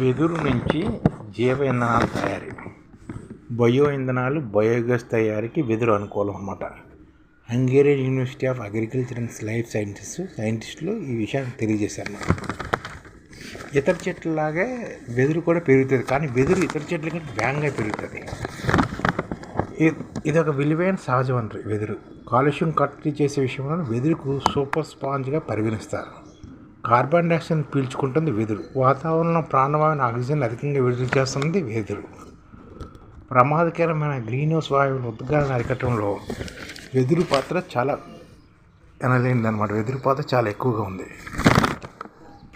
వెదురు నుంచి జీవ ఇంధనాల తయారీ. బయో ఇంధనాలు బయోగ్యాస్ తయారీకి వెదురు అనుకూలం అన్నమాట. Hungarian university of agriculture and life sciences సైంటిస్టులు ఈ విషయాన్ని తెలియజేశారు ఇతర చెట్లలాగే వెదురు కూడా పెరుగుతుంది. కానీ వెదురు ఇతర చెట్ల కంటే వేగంగా పెరుగుతుంది. ఇది ఒక విలువైన సహజ వనరు వెదురు కాలుష్యం కట్టడి చేసే విషయంలో వెదురుకు సూపర్ స్పాంజ్గా పరిగణిస్తారు. కార్బన్ డైఆక్సైడ్ పీల్చుకుంటుంది వెదురు. వాతావరణంలో ప్రాణవాయువుని ఆక్సిజన్ అధికంగా విడుదల చేస్తుంది వెదురు. ప్రమాదకరమైన గ్రీన్ హౌస్ వాయువులు ఉద్గారాన్ని అరికట్టడంలో వెదురు పాత్ర చాలా ఎనలేనిది అనమాట వెదురు పాత్ర చాలా ఎక్కువగా ఉంది.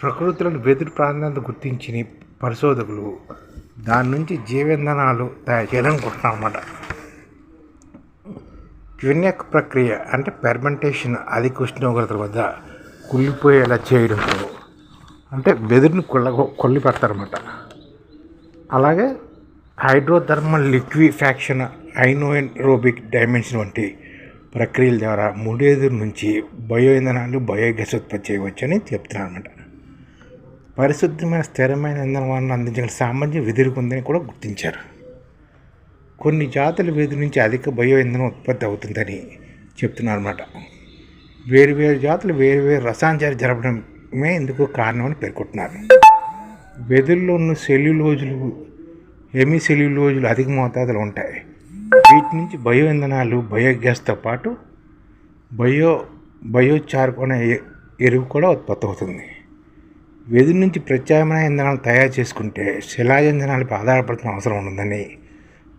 ప్రకృతిలోని వెదురు ప్రాంతాన్ని గుర్తించిన పరిశోధకులు దాని నుంచి జీవేంధనాలు తయారు చేయాలనుకుంటున్నాం అన్నమాట క్విన్యక్ ప్రక్రియ అంటే పెర్మెంటేషన్ అధిక ఉష్ణోగ్రతల వద్ద కుళ్ళిపోయేలా చేయడంతో అంటే వెదురుని కుళ్ళ కొల్లి పెడతారన్నమాట అలాగే హైడ్రోథర్మల్ లిక్విఫాక్షన్ ఐనోరోబిక్ డైమెన్షన్ వంటి ప్రక్రియల ద్వారా ముడేదురు నుంచి బయో ఇంధనాలు బయోగ్యాస్ ఉత్పత్తి చేయవచ్చని చెప్తున్నారు అనమాట పరిశుద్ధమైన స్థిరమైన ఇంధనాలను అందించిన సామర్థ్యం వెదురుకుందని కూడా గుర్తించారు. కొన్ని జాతుల వెదురు నుంచి అధిక బయో ఇంధనం ఉత్పత్తి అవుతుందని చెప్తున్నారు వేరువేరు వేరు వేరు జాతులు వేరు వేరు రసాయన జరపడమే ఇందుకు కారణమని పేర్కొంటున్నారు. వెదురులో ఉన్న సెల్యులోజులు ఎమి సెల్యులోజులు అధిక మోతాదులో ఉంటాయి. వీటి నుంచి బయో ఇంధనాలు బయోగ్యాస్తో పాటు బయో బయోచార్క్ అనే ఎరువు కూడా ఉత్పత్తి అవుతుంది. వెదురు నుంచి ప్రత్యామ్నాయ ఇంధనాలు తయారు చేసుకుంటే శిలాజ ఇంధనాలపై ఆధారపడుతున్న అవసరం ఉండదని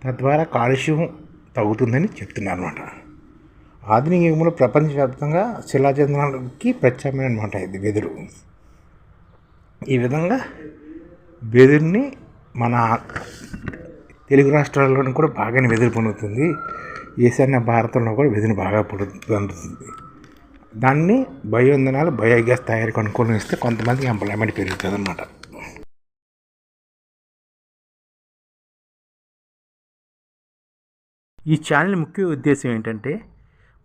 తద్వారా కాలుష్యం తగ్గుతుందని చెప్తున్నారు అనమాట ఆధునిక యుగంలో ప్రపంచవ్యాప్తంగా శిలాచంద్రాలకి ప్రత్యామ్నాయం అనమాట ఇది వెదురు. ఈ విధంగా వెదురుని మన తెలుగు రాష్ట్రాల్లోనూ కూడా బాగానే వెదురు పొందుతుంది. ఈశాన్య భారతంలో కూడా వెదురు బాగా పొందు- పొందుతుంది. దాన్ని బయో ఇంధనాలు బయోగ్యాస్ తయారీకి అనుకూలం ఇస్తే కొంతమందికి ఎంప్లాయ్మెంట్ పెరుగుతుంది అన్నమాట ఈ ఛానల్ ముఖ్య ఉద్దేశం ఏంటంటే